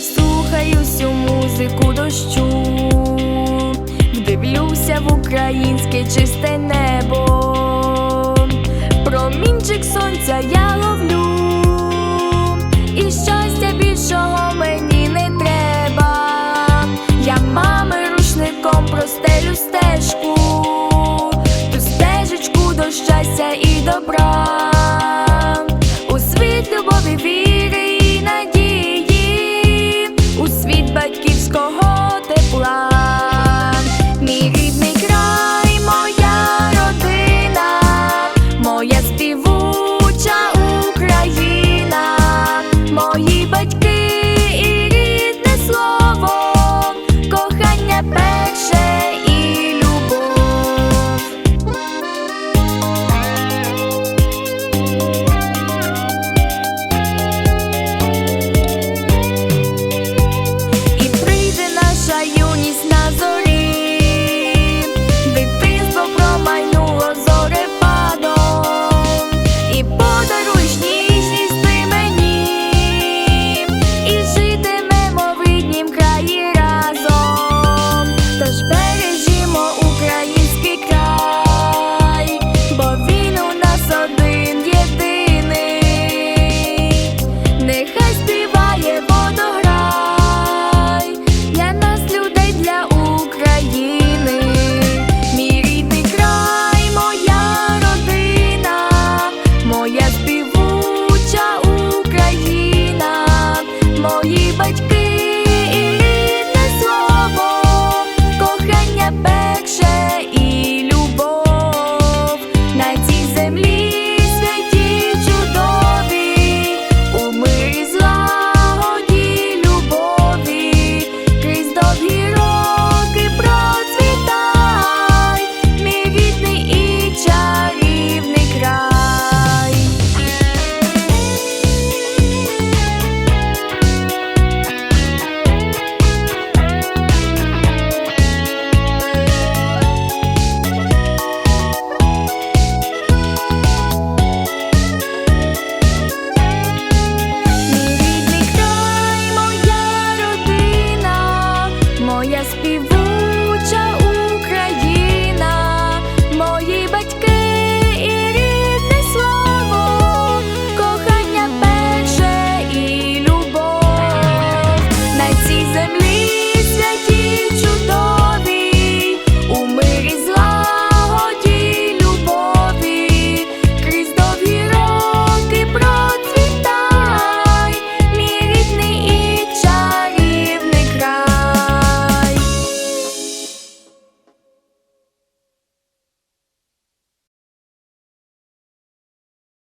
Слухаюсь у музику дощу, вдивлюся в українське чисте небо.